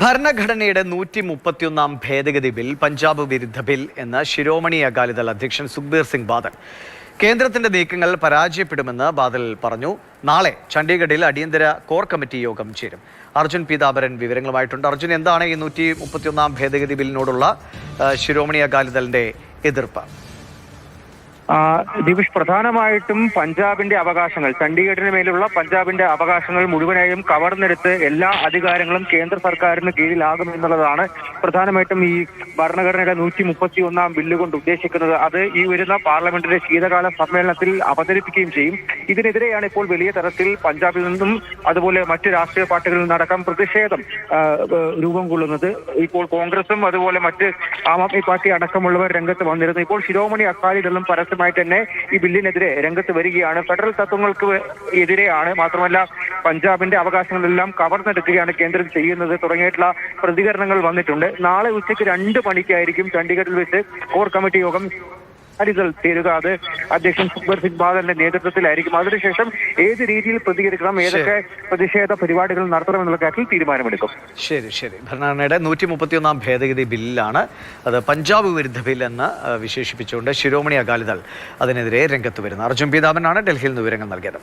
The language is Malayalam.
ഭരണഘടനയുടെ നൂറ്റി മുപ്പത്തിയൊന്നാം ഭേദഗതി ബിൽ പഞ്ചാബ് വിരുദ്ധ ബിൽ എന്ന് ശിരോമണി അകാലിദൾ അധ്യക്ഷൻ സുഖ്ബീർ സിംഗ് ബാദൽ കേന്ദ്രത്തിന്റെ നീക്കങ്ങൾ പരാജയപ്പെടുമെന്ന് ബാദൽ പറഞ്ഞു. നാളെ ചണ്ഡീഗഡിൽ അടിയന്തര കോർ കമ്മിറ്റി യോഗം ചേരും. അർജുൻ പീതാംബരൻ വിവരങ്ങളുമായിട്ടുണ്ട്. അർജുൻ എന്താണ് ഈ നൂറ്റി മുപ്പത്തിയൊന്നാം ഭേദഗതി ബില്ലിനോടുള്ള ശിരോമണി അകാലിദളിന്റെ എതിർപ്പ്? ദിവിഷ് പ്രധാനമായിട്ടും പഞ്ചാബിന്റെ അവകാശങ്ങൾ ചണ്ഡീഗഡിന് മേലുള്ള പഞ്ചാബിന്റെ അവകാശങ്ങൾ മുഴുവനായും കവർന്നെടുത്ത് എല്ലാ അധികാരങ്ങളും കേന്ദ്ര സർക്കാരിന് കീഴിലാകും എന്നുള്ളതാണ് പ്രധാനമായിട്ടും ഈ ഭരണഘടനയുടെ നൂറ്റി മുപ്പത്തി ഒന്നാം ബില്ല് കൊണ്ട് ഉദ്ദേശിക്കുന്നത്. അത് ഈ വരുന്ന പാർലമെന്റിന്റെ ശീതകാല സമ്മേളനത്തിൽ അവതരിപ്പിക്കുകയും ചെയ്യും. ഇതിനെതിരെയാണ് ഇപ്പോൾ വലിയ തരത്തിൽ പഞ്ചാബിൽ നിന്നും അതുപോലെ മറ്റ് രാഷ്ട്രീയ പാർട്ടികളിൽ നിന്നടക്കം പ്രതിഷേധം രൂപം കൊള്ളുന്നത്. ഇപ്പോൾ കോൺഗ്രസും അതുപോലെ മറ്റ് ആം ആദ്മി പാർട്ടി അടക്കമുള്ളവർ രംഗത്ത് വന്നിരുന്നു. ഇപ്പോൾ ശിരോമണി അക്കാലിദളും പരസ്യമായിട്ട് തന്നെ ഈ ബില്ലിനെതിരെ രംഗത്ത് വരികയാണ്. ഫെഡറൽ തത്വങ്ങൾക്ക് എതിരെയാണ്. മാത്രമല്ല പഞ്ചാബിന്റെ അവകാശങ്ങളെല്ലാം കവർന്നെടുക്കുകയാണ് കേന്ദ്രം ചെയ്യുന്നത്. തുടങ്ങിയിട്ടുള്ള പ്രതികരണങ്ങൾ വന്നിട്ടുണ്ട്. നാളെ ഉച്ചയ്ക്ക് രണ്ട് മണിക്കായിരിക്കും ചണ്ഡീഗഡിൽ വെച്ച് കോർ കമ്മിറ്റി യോഗം അരിതൽ ചേരുക. അത് അധ്യക്ഷൻ സുഖർ സിംഗ് ബാദലിന്റെ നേതൃത്വത്തിലായിരിക്കും. അതിനുശേഷം ഏത് രീതിയിൽ പ്രതികരിക്കണം ഏതൊക്കെ പ്രതിഷേധ പരിപാടികൾ നടത്തണം എന്നുള്ള കാര്യത്തിൽ തീരുമാനമെടുക്കും. ശരി ശരി. ഭരണഘടനയുടെ നൂറ്റി മുപ്പത്തിയൊന്നാം ഭേദഗതി ബില്ലാണ് അത് പഞ്ചാബ് വിരുദ്ധ ബിൽ എന്ന് വിശേഷിപ്പിച്ചുകൊണ്ട് ശിരോമണി അകാലിദൾ അതിനെതിരെ രംഗത്ത് വരുന്നത്. അർജുൻ പീതാമനാണ് ഡൽഹിയിൽ നിന്ന് വിവരങ്ങൾ നൽകിയത്.